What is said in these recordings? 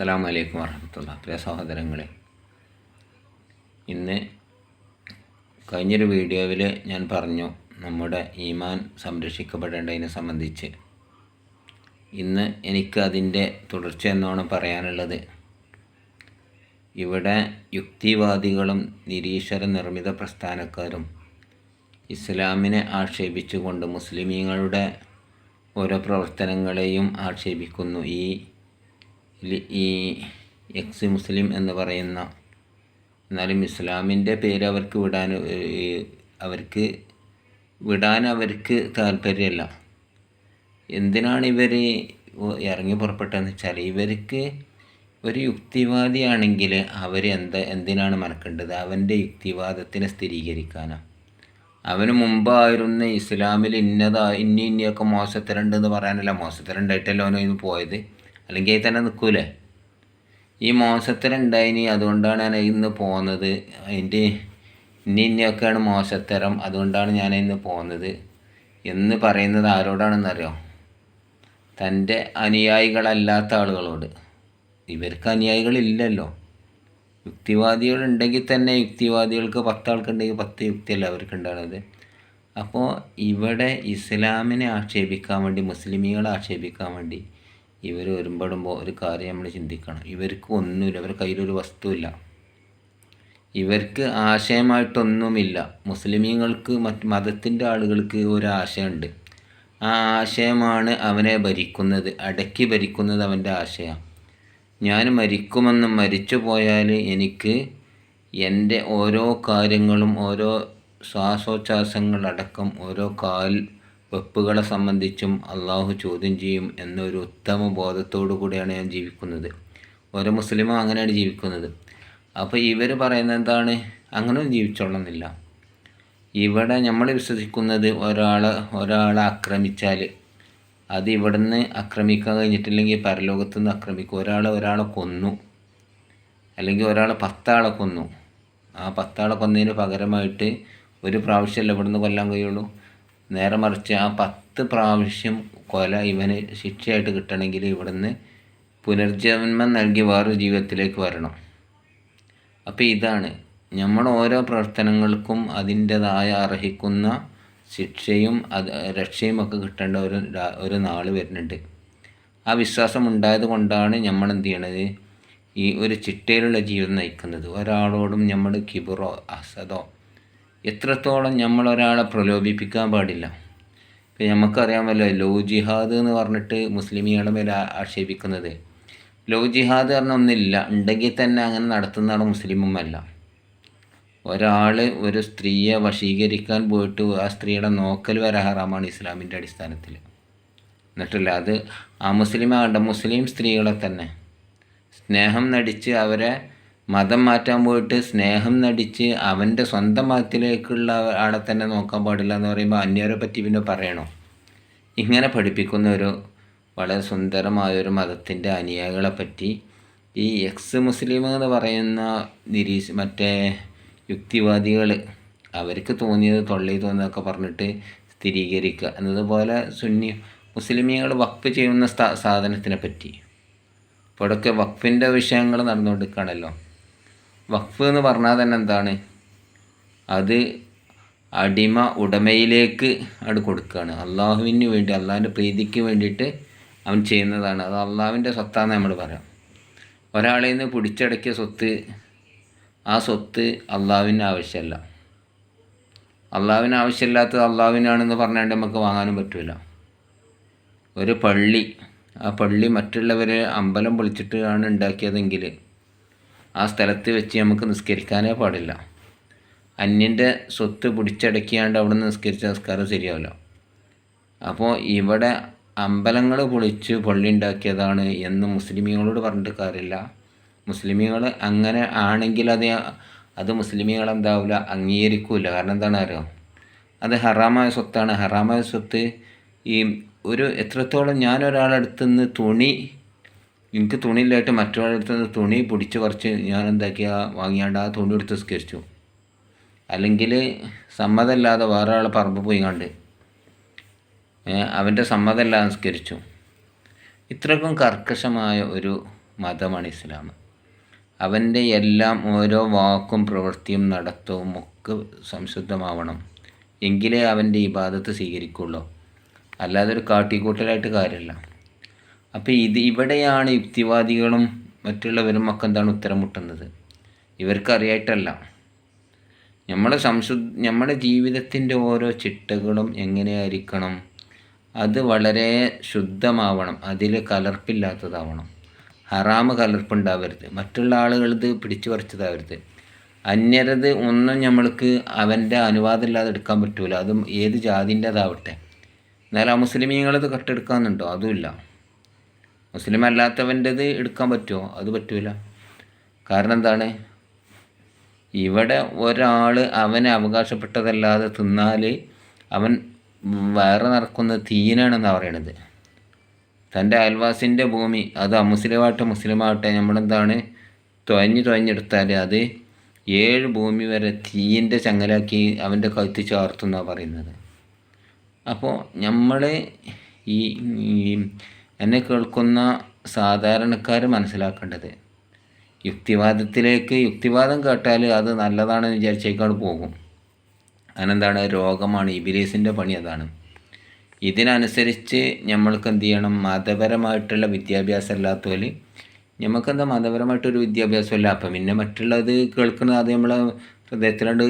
അസ്സലാമു വലൈക്കും വർഹമത്തുള്ള പ്രിയ സഹോദരങ്ങളെ ഇന്ന് കഴിഞ്ഞൊരു വീഡിയോയിൽ ഞാൻ പറഞ്ഞു നമ്മുടെ ഈമാൻ സംരക്ഷിക്കപ്പെടേണ്ടതിനെ സംബന്ധിച്ച്. ഇന്ന് എനിക്ക് അതിന്റെ തുടർച്ച എന്നാണ് പറയാനുള്ളത്. ഇവിടെ യുക്തിവാദികളും നിരീശ്വര നിർമ്മിത പ്രസ്ഥാനക്കാരും ഇസ്ലാമിനെ ആക്ഷേപിച്ചുകൊണ്ട് മുസ്ലിമീങ്ങളുടെ ഓരോ പ്രവർത്തനങ്ങളെയും ആക്ഷേപിക്കുന്നു. ഈ ഈ എക്സ് മുസ്ലിം എന്ന് പറയുന്ന എന്നാലും ഇസ്ലാമിന്റെ പേര് അവർക്ക് വിടാൻ അവർക്ക് വിടാൻ അവർക്ക് താല്പര്യമല്ല. എന്തിനാണ് ഇവർ ഇറങ്ങി പുറപ്പെട്ടതെന്ന് വെച്ചാൽ ഇവർക്ക് ഒരു യുക്തിവാദിയാണെങ്കിൽ അവർ എന്താ എന്തിനാണ് മനക്കേണ്ടത് അവന്റെ യുക്തിവാദത്തിനെ സ്ഥിരീകരിക്കാനാണ് അവന് മുമ്പായിരുന്ന ഇസ്ലാമിൽ ഇന്നതാ ഇന്ന ഇന്നയൊക്കെ മോശത്തരണ്ട് എന്ന് പറയാനല്ല. മോശത്തരണ്ടായിട്ടല്ലോ അവനൊന്ന് പോയത്? അല്ലെങ്കിൽ അതിൽ തന്നെ നിൽക്കൂലേ? ഈ മോശത്തരം അതുകൊണ്ടാണ് ഞാൻ ഇന്ന് പോകുന്നത് അതിന്റെ ഇനി ഇനിയൊക്കെയാണ് മോശത്തരം. അതുകൊണ്ടാണ് ഞാൻ ഇന്ന് പോകുന്നത് എന്ന് പറയുന്നത് ആരോടാണെന്നറിയോ? തന്റെ അനുയായികളല്ലാത്ത ആളുകളോട്. ഇവർക്ക് അനുയായികളില്ലല്ലോ. യുക്തിവാദികളുണ്ടെങ്കിൽ തന്നെ യുക്തിവാദികൾക്ക് പത്ത് ആൾക്കുണ്ടെങ്കിൽ പത്ത് യുക്തിയല്ല അവർക്ക് ഉണ്ടാകുന്നത് അപ്പോൾ ഇവിടെ ഇസ്ലാമിനെ ആക്ഷേപിക്കാൻ വേണ്ടി മുസ്ലിമീങ്ങളെ ആക്ഷേപിക്കാൻ വേണ്ടി ഇവർ ഒരുമ്പെടുമ്പോൾ ഒരു കാര്യം നമ്മൾ ചിന്തിക്കണം. ഇവർക്ക് ഒന്നുമില്ല. ഇവർ കയ്യിലൊരു വസ്തുവില്ല. ഇവർക്ക് ആശയമായിട്ടൊന്നുമില്ല. മുസ്ലിമീങ്ങൾക്ക് മറ്റ് മതത്തിന്റെ ആളുകൾക്ക് ഒരാശയമുണ്ട്. ആ ആശയമാണ് അവനെ ഭരിക്കുന്നത്. അടക്കി ഭരിക്കുന്നത് അവന്റെ ആശയമാണ് ഞാൻ മരിക്കുമെന്നും മരിച്ചു പോയാൽ എനിക്ക് എന്റെ ഓരോ കാര്യങ്ങളും ഓരോ ശ്വാസോച്ഛ്വാസങ്ങളടക്കം ഓരോ കാൽ വെപ്പുകളെ സംബന്ധിച്ചും അള്ളാഹു ചോദ്യം ചെയ്യും എന്നൊരു ഉത്തമ ബോധത്തോടു കൂടിയാണ് ഞാൻ ജീവിക്കുന്നത്. ഓരോ മുസ്ലിമും അങ്ങനെയാണ് ജീവിക്കുന്നത്. അപ്പോൾ ഇവർ പറയുന്നത് എന്താണ്? അങ്ങനെ ജീവിച്ചോളണമെന്നില്ല ഇവിടെ നമ്മൾ വിശ്വസിക്കുന്നത് ഒരാളെ ഒരാളെ ആക്രമിച്ചാൽ അത് ഇവിടുന്ന് ആക്രമിക്കാൻ കഴിഞ്ഞിട്ടില്ലെങ്കിൽ പരലോകത്തു നിന്ന് ആക്രമിക്കും. ഒരാളെ ഒരാളെ കൊന്നു. അല്ലെങ്കിൽ ഒരാളെ പത്താളെ കൊന്നു. ആ പത്താളെ കൊന്നതിന് പകരമായിട്ട് ഒരു പ്രാവശ്യമല്ല ഇവിടുന്ന് കൊല്ലാൻ കഴിയുള്ളൂ? നേരെ മറിച്ച് ആ പത്ത് പ്രാവശ്യം കൊല ഇവന് ശിക്ഷയായിട്ട് കിട്ടണമെങ്കിൽ ഇവിടുന്ന് പുനർജന്മം നൽകി വേറൊരു ജീവിതത്തിലേക്ക് വരണം. അപ്പോൾ ഇതാണ്. നമ്മൾ ഓരോ പ്രവർത്തനങ്ങൾക്കും അതിന്റെതായ അർഹിക്കുന്ന ശിക്ഷയും അത് രക്ഷയും ഒക്കെ കിട്ടേണ്ട ഒരു ഒരു നാൾ വരുന്നുണ്ട്. ആ വിശ്വാസം ഉണ്ടായത് കൊണ്ടാണ് നമ്മൾ എന്ത് ചെയ്യണത്? ഈ ഒരു ചിട്ടയിലുള്ള ജീവിതം നയിക്കുന്നത്. ഒരാളോടും നമ്മൾ കിബറോ അസതോ എത്രത്തോളം നമ്മൾ ഒരാളെ പ്രലോഭിപ്പിക്കാൻ പാടില്ല. ഇപ്പം നമുക്കറിയാമല്ലോ ലോ ജിഹാദ് എന്ന് പറഞ്ഞിട്ട് മുസ്ലിമികളുടെ മേലെ ആക്ഷേപിക്കുന്നത്. ലോ ജിഹാദ് പറഞ്ഞ ഒന്നില്ല ഉണ്ടെങ്കിൽ തന്നെ അങ്ങനെ നടത്തുന്ന ആൾ മുസ്ലിമുമല്ല ഒരാൾ ഒരു സ്ത്രീയെ വശീകരിക്കാൻ പോയിട്ട് ആ സ്ത്രീയുടെ നോക്കൽ വരെ ഹറാമാണ് ഇസ്ലാമിന്റെ അടിസ്ഥാനത്തിൽ. എന്നിട്ടില്ല അത് ആ മുസ്ലിം ആകണ്ട മുസ്ലിം സ്ത്രീകളെ തന്നെ. സ്നേഹം നടിച്ച് അവരെ മതം മാറ്റാൻ പോയിട്ട് സ്നേഹം നടിച്ച് അവന്റെ സ്വന്തം മതത്തിലേക്കുള്ള ആളെ തന്നെ നോക്കാൻ പാടില്ല എന്ന് പറയുമ്പോൾ അന്യരെ പറ്റി പിന്നെ പറയണോ? ഇങ്ങനെ പഠിപ്പിക്കുന്ന ഒരു വളരെ സുന്ദരമായൊരു മതത്തിന്റെ അനുയായികളെ പറ്റി ഈ എക്സ് മുസ്ലിം എന്ന് പറയുന്ന നിരീശ് മറ്റേ യുക്തിവാദികൾ അവർക്ക് തോന്നിയത് തൊള്ളി തോന്നിയതൊക്കെ പറഞ്ഞിട്ട് സ്ഥിരീകരിക്കുക. എന്നതുപോലെ സുന്നി മുസ്ലിമീങ്ങൾ വക്ഫ് ചെയ്യുന്ന സാധനത്തിനെ പറ്റി. ഇപ്പോഴൊക്കെ വഖഫിന്റെ വിഷയങ്ങൾ നടന്നുകൊണ്ടിരിക്കുകയാണല്ലോ. വഖഫ് എന്ന് പറഞ്ഞാൽ തന്നെ എന്താണ്? അത് അടിമ ഉടമയിലേക്ക് അത് കൊടുക്കുകയാണ് അള്ളാഹുവിന് വേണ്ടി അള്ളാഹുവിന്റെ പ്രീതിക്ക് വേണ്ടിയിട്ട് അവൻ ചെയ്യുന്നതാണ്. അത് അള്ളാഹുവിന്റെ സ്വത്താന്ന് നമ്മൾ പറയാം. ഒരാളെ നിന്ന് പിടിച്ചടക്കിയ സ്വത്ത് ആ സ്വത്ത് അള്ളാഹുവിന് ആവശ്യമല്ല അള്ളാഹുവിന് ആവശ്യമില്ലാത്തത് അള്ളാഹുവിനാണെന്ന് പറഞ്ഞാണ്ട് നമുക്ക് വാങ്ങാനും പറ്റില്ല ഒരു പള്ളി ആ പള്ളി മറ്റുള്ളവരെ അമ്പലം പൊളിച്ചിട്ടാണ് ഉണ്ടാക്കിയതെങ്കിൽ ആ സ്ഥലത്ത് വെച്ച് നമുക്ക് നിസ്കരിക്കാനേ പാടില്ല. അന്യന്റെ സ്വത്ത് പിടിച്ചടക്കിയാണ്ട് അവിടെ നിന്ന് നിസ്കരിച്ച നിസ്കാരം ശരിയാവില്ല. അപ്പോൾ ഇവിടെ അമ്പലങ്ങൾ പൊളിച്ച് പള്ളി ഉണ്ടാക്കിയതാണ് എന്ന് മുസ്ലിമീങ്ങളോട് പറഞ്ഞിട്ട് കാര്യമില്ല. മുസ്ലിമീങ്ങൾ അങ്ങനെ ആണെങ്കിൽ അത് അത് മുസ്ലിമീങ്ങൾ എന്താവില്ല അംഗീകരിക്കില്ല കാരണം എന്താണ് അറിയാം? അത് ഹറാമായ സ്വത്താണ്. ഹറാമായ സ്വത്ത് ഈ ഒരു എത്രത്തോളം ഞാൻ ഒരാളടുത്ത് നിന്ന് തുണി എനിക്ക് തുണിയില്ലായിട്ട് മറ്റൊരാളടുത്ത് നിന്ന് തുണി പിടിച്ച് കുറച്ച് ഞാൻ എന്താക്കിയാ വാങ്ങിയാണ്ട് ആ തുണി എടുത്ത് സ്കരിച്ചു അല്ലെങ്കിൽ സമ്മതമില്ലാതെ വേറെ ആളെ പറമ്പ് പോയി കണ്ട് അവന്റെ സമ്മതമില്ലാതെ നിസ്കരിച്ചു. ഇത്രക്കും കർക്കശമായ ഒരു മതമാണ് ഇസ്ലാം. അവന്റെ എല്ലാം ഓരോ വാക്കും പ്രവൃത്തിയും നടത്തവും ഒക്കെ സംശുദ്ധമാവണം. എങ്കിലേ അവന്റെ ഇബാദത്ത് സ്വീകരിക്കുള്ളൂ. അല്ലാതെ ഒരു കാട്ടിക്കൂട്ടലായിട്ട് കാര്യമില്ല. അപ്പോൾ ഇത് ഇവിടെയാണ് യുക്തിവാദികളും മറ്റുള്ളവരും ഒക്കെ എന്താണ് ഉത്തരം മുട്ടുന്നത്? ഇവർക്കറിയായിട്ടല്ല. നമ്മളെ സംശു നമ്മുടെ ജീവിതത്തിന്റെ ഓരോ ചിട്ടകളും എങ്ങനെയായിരിക്കണം? അത് വളരെ ശുദ്ധമാവണം. അതിൽ കലർപ്പില്ലാത്തതാവണം. ഹറാമ് കലർപ്പുണ്ടാവരുത്. മറ്റുള്ള ആളുകളത് പിടിച്ചു പറിച്ചതാവരുത്. അന്യരത് ഒന്നും നമ്മൾക്ക് അവന്റെ അനുവാദമില്ലാതെ എടുക്കാൻ പറ്റൂല. അതും ഏത് ജാതിന്റെതാവട്ടെ എന്നാൽ ആ മുസ്ലിമീങ്ങളത് കട്ടെടുക്കാമെന്നുണ്ടോ അതുമില്ല. മുസ്ലിം അല്ലാത്തവന്റെത് എടുക്കാൻ പറ്റുമോ? അത് പറ്റൂല. കാരണം എന്താണ്? ഇവിടെ ഒരാൾ അവനെ അവകാശപ്പെട്ടതല്ലാതെ തിന്നാൽ അവൻ വയറ് നടക്കുന്ന തീനാണെന്നാണ് പറയണത്. തന്റെ അയൽവാസിന്റെ ഭൂമി അത് അമുസ്ലിമാവട്ടെ മുസ്ലിമാവട്ടെ നമ്മളെന്താണ്? തുഴഞ്ഞ് തുഴഞ്ഞെടുത്താൽ അത് ഏഴ് ഭൂമി വരെ തീയിന്റെ ചങ്ങലാക്കി അവന്റെ കഴുത്ത് ചേർത്തെന്നാണ് പറയുന്നത്. അപ്പോൾ നമ്മൾ ഈ എന്നെ കേൾക്കുന്ന സാധാരണക്കാർ മനസ്സിലാക്കേണ്ടത്. യുക്തിവാദത്തിലേക്ക് യുക്തിവാദം കേട്ടാൽ അത് നല്ലതാണെന്ന് വിചാരിച്ചേക്കാൾ പോകും. അതിനെന്താണ്? രോഗമാണ്. ഇബിലീസിന്റെ പണി അതാണ്. ഇതിനനുസരിച്ച് നമ്മൾക്ക് എന്ത് ചെയ്യണം മതപരമായിട്ടുള്ള വിദ്യാഭ്യാസം ഇല്ലാത്തവർ നമുക്കെന്താ മതപരമായിട്ടൊരു വിദ്യാഭ്യാസമല്ല. അപ്പം പിന്നെ മറ്റുള്ളത് കേൾക്കുന്നത് അത് നമ്മളെ ഹൃദയത്തിലാണ്ട്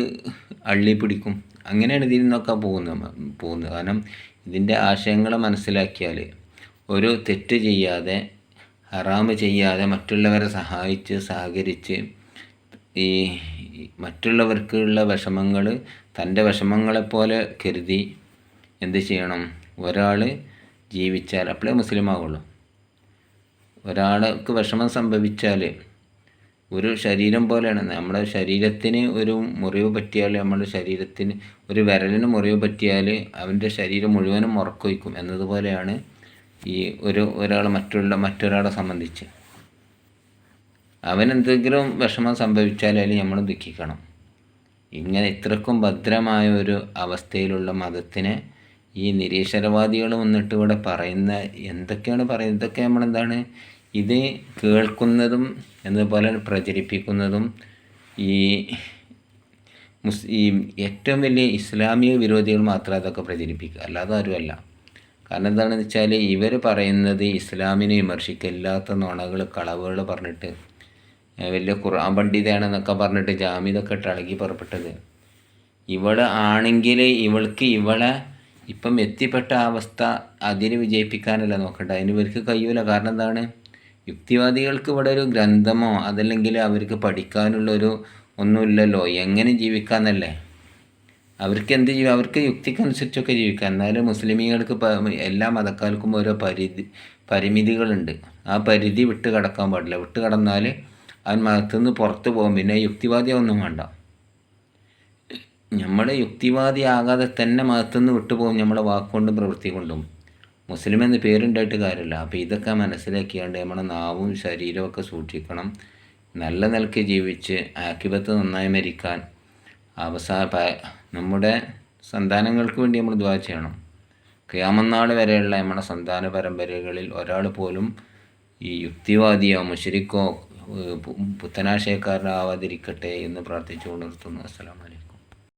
അള്ളി പിടിക്കും. അങ്ങനെയാണ് ഇതിൽ നിന്നൊക്കെ പോകുന്നത്. പോകുന്നത്. കാരണം ഇതിന്റെ ആശയങ്ങളെ മനസ്സിലാക്കിയാൽ ഒരു തെറ്റ് ചെയ്യാതെ ഹറാമ് ചെയ്യാതെ മറ്റുള്ളവരെ സഹായിച്ച് സഹകരിച്ച് ഈ മറ്റുള്ളവർക്കുള്ള വിഷമങ്ങൾ തന്റെ വിഷമങ്ങളെപ്പോലെ കരുതി എന്ത് ചെയ്യണം? ഒരാൾ ജീവിച്ചാൽ അപ്പോഴേ മുസ്ലിം ആവുള്ളൂ. ഒരാൾക്ക് വിഷമം സംഭവിച്ചാൽ ഒരു ശരീരം പോലെയാണ്. നമ്മുടെ ശരീരത്തിന് ഒരു മുറിവ് പറ്റിയാൽ നമ്മുടെ ശരീരത്തിന് ഒരു വിരലിന് മുറിവ് പറ്റിയാൽ അവന്റെ ശരീരം മുഴുവനും ഉറക്കൊയ്ക്കും എന്നതുപോലെയാണ് ഈ ഒരു ഒരാൾ മറ്റുള്ള മറ്റൊരാളെ സംബന്ധിച്ച്. അവനെന്തെങ്കിലും വിഷമം സംഭവിച്ചാൽ അതിൽ നമ്മൾ ദുഃഖിക്കണം. ഇങ്ങനെ ഇത്രക്കും ഭദ്രമായ ഒരു അവസ്ഥയിലുള്ള മതത്തിനെ ഈ നിരീശ്വരവാദികൾ വന്നിട്ട് ഇവിടെ പറയുന്ന എന്തൊക്കെയാണ് പറയുന്നത്? ഇതൊക്കെ നമ്മളെന്താണ്? ഇത് കേൾക്കുന്നതും എന്നതുപോലെ പ്രചരിപ്പിക്കുന്നതും ഈ മുസ് ഈ ഏറ്റവും വലിയ ഇസ്ലാമിക വിരോധികൾ മാത്രമേ അതൊക്കെ പ്രചരിപ്പിക്കുക. അല്ലാതെ ആരുമല്ല. കാരണം എന്താണെന്ന് വെച്ചാൽ ഇവർ പറയുന്നത് ഇസ്ലാമിനെ വിമർശിക്കില്ലാത്ത നുണകൾ കളവുകൾ പറഞ്ഞിട്ട് വലിയ ഖുർആൻ പണ്ഡിതയാണെന്നൊക്കെ പറഞ്ഞിട്ട് ജാമ്യതൊക്കെ ഇട്ട് ഇളകി പുറപ്പെട്ടത്. ഇവൾ ആണെങ്കിൽ ഇവൾക്ക് ഇവളെ ഇപ്പം എത്തിപ്പെട്ട അവസ്ഥ അതിന് വിജയിപ്പിക്കാനല്ല നോക്കണ്ട. അതിന് ഇവർക്ക് കഴിയൂല. കാരണം എന്താണ്? യുക്തിവാദികൾക്ക് ഇവിടെ ഒരു ഗ്രന്ഥമോ അതല്ലെങ്കിൽ അവർക്ക് പഠിക്കാനുള്ളൊരു ഒന്നുമില്ലല്ലോ. എങ്ങനെ ജീവിക്കാന്നല്ലേ? അവർക്ക് എന്ത് ചെയ്യും അവർക്ക് യുക്തിക്കനുസരിച്ചൊക്കെ ജീവിക്കാം എന്നാലും മുസ്ലിമീങ്ങൾക്ക് എല്ലാ മതക്കാർക്കും ഓരോ പരിധി പരിമിതികളുണ്ട്. ആ പരിധി വിട്ട് കടക്കാൻ പാടില്ല. വിട്ട് കടന്നാൽ അവൻ മതത്തിൽ നിന്ന് പുറത്ത് പോകും. പിന്നെ യുക്തിവാദി ഒന്നും വേണ്ട. യുക്തിവാദി ആകാതെ തന്നെ മതത്തുനിന്ന് വിട്ടുപോകും നമ്മളെ വാക്കുകൊണ്ടും പ്രവൃത്തി കൊണ്ടും. മുസ്ലിം എന്ന് പേരുണ്ടായിട്ട് കാര്യമില്ല. അപ്പോൾ ഇതൊക്കെ മനസ്സിലാക്കിയാണ്ട് നമ്മുടെ നാവും ശരീരവും ഒക്കെ സൂക്ഷിക്കണം. നല്ല നിലയ്ക്ക് ജീവിച്ച് ആക്കിപത്ത് നന്നായി മരിക്കാൻ അവസാന നമ്മുടെ സന്താനങ്ങൾക്ക് വേണ്ടി നമ്മൾ ദ്വാ ചെയ്യണം. ക്യാമനാൾ വരെയുള്ള നമ്മുടെ സന്താന പരമ്പരകളിൽ ഒരാൾ പോലും ഈ യുക്തിവാദിയോ മുഷരിക്കോ പുത്തനാശയക്കാരനാവാതിരിക്കട്ടെ എന്ന് പ്രാർത്ഥിച്ചുകൊണ്ട് നിർത്തുന്നു. അസ്സലാമലൈക്കും